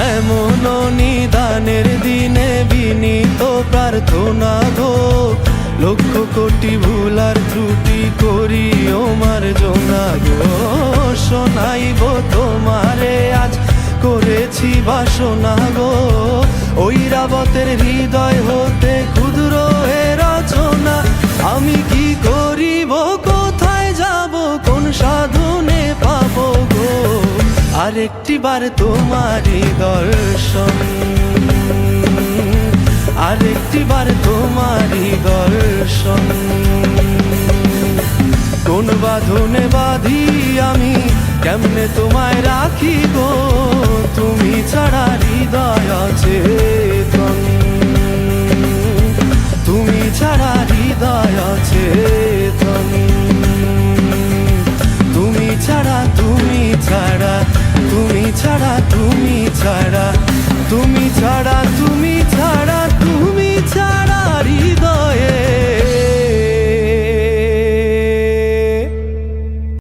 এমন নিদানের দিনে বিনীত প্রার্থনা গো। লক্ষ কোটি ভুলার ত্রুটি করি ওমার জোনা গো। শোনাইব তোমারে আজ, করেছি বাসনা গো। ওই রাবতের হৃদয় হতে আরেকটি বার তোমারই দর্শন। আরেকটি বার তোমারই দর্শন। কোন বাঁধনে বাঁধি আমি, কেমনে তোমায় রাখি গো ছাড়া তুমি ছাড়া তুমি